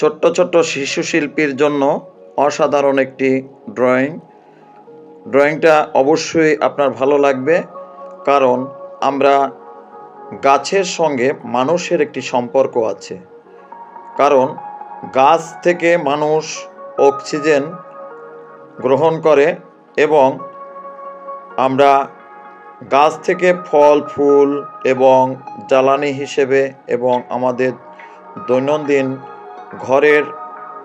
ছোট্ট ছোট্ট শিশু শিল্পীর জন্য অসাধারণ একটি ড্রয়িং। ড্রয়িংটা অবশ্যই আপনার ভালো লাগবে, কারণ আমরা গাছের সঙ্গে মানুষের একটি সম্পর্ক আছে। কারণ গাছ থেকে মানুষ অক্সিজেন গ্রহণ করে এবং আমরা গাছ থেকে ফল, ফুল এবং জ্বালানি হিসেবে এবং আমাদের দৈনন্দিন ঘরের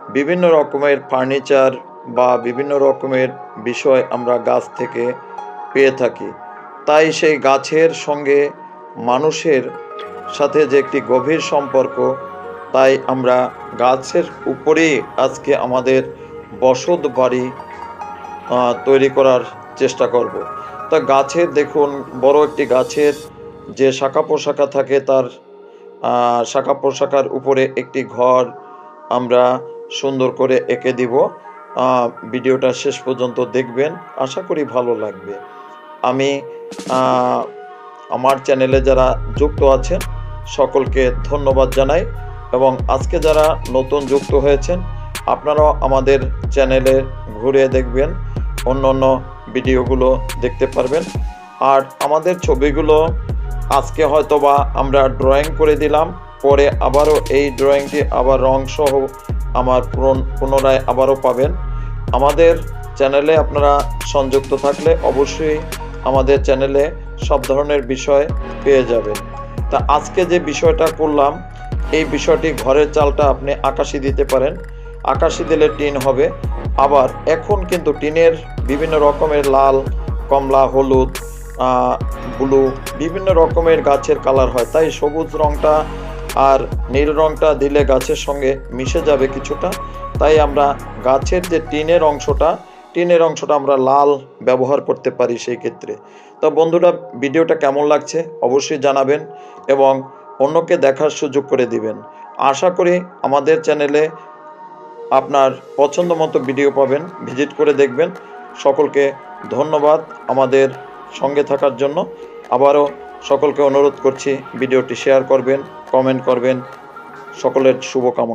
বিভিন্ন রকমের ফার্নিচার বা বিভিন্ন রকমের বিষয় আমরা গাছ থেকে পেয়ে থাকি। তাই সেই গাছের সঙ্গে মানুষের সাথে যে একটি গভীর সম্পর্ক, তাই আমরা গাছের উপরেই আজকে আমাদের বসত বাড়ি তৈরি করার চেষ্টা করব। তা গাছের দেখুন, বড় একটি গাছের যে শাখা পোশাখা থাকে তার শাখা পোশাখার উপরে একটি ঘর আমরা সুন্দর করে এঁকে দিব। ভিডিওটা শেষ পর্যন্ত দেখবেন। আশা করি ভালো লাগবে। আমি আমার চ্যানেলে যারা যুক্ত আছেন, সকলকে ধন্যবাদ জানাই এবং আজকে যারা নতুন যুক্ত হয়েছেন, আপনারাও আমাদের চ্যানেলে ঘুরে দেখবেন, অন্য অন্য ভিডিওগুলো দেখতে পারবেন। আর আমাদের ছবিগুলো আজকে হয়তো বা আমরা ড্রয়িং করে দিলাম। পরে আবারও এই ড্রয়িংটি আবার রং সহ আমার পুনরায় আবারও পাবেন। আমাদের চ্যানেলে আপনারা সংযুক্ত থাকলে অবশ্যই আমাদের চ্যানেলে সব ধরনের বিষয় পেয়ে যাবেন। তা আজকে যে বিষয়টা করলাম, এই বিষয়টি ঘরের চালটা আপনি আকাশি দিতে পারেন। আকাশি দিলে টিন হবে। আবার এখন কিন্তু টিনের বিভিন্ন রকমের লাল, কমলা, হলুদ ব্লু, বিভিন্ন রকমের গাছের কালার হয়। তাই সবুজ রংটা আর নীল রংটা দিলে গাছের সঙ্গে মিশে যাবে কিছুটা। তাই আমরা গাছের যে টিনের অংশটা টিনের অংশটা আমরা লাল ব্যবহার করতে পারি সেই ক্ষেত্রে। তো বন্ধুরা, ভিডিওটা কেমন লাগছে অবশ্যই জানাবেন এবং অন্যকে দেখার সুযোগ করে দিবেন। আশা করি আমাদের চ্যানেলে আপনার পছন্দ মতো ভিডিও পাবেন, ভিজিট করে দেখবেন। সকলকে ধন্যবাদ আমাদের সঙ্গে থাকার জন্য। আবারও সকলকে অনুরোধ করছি ভিডিওটি শেয়ার করবেন কমেন্ট করবেন। সকলের শুভকামনা।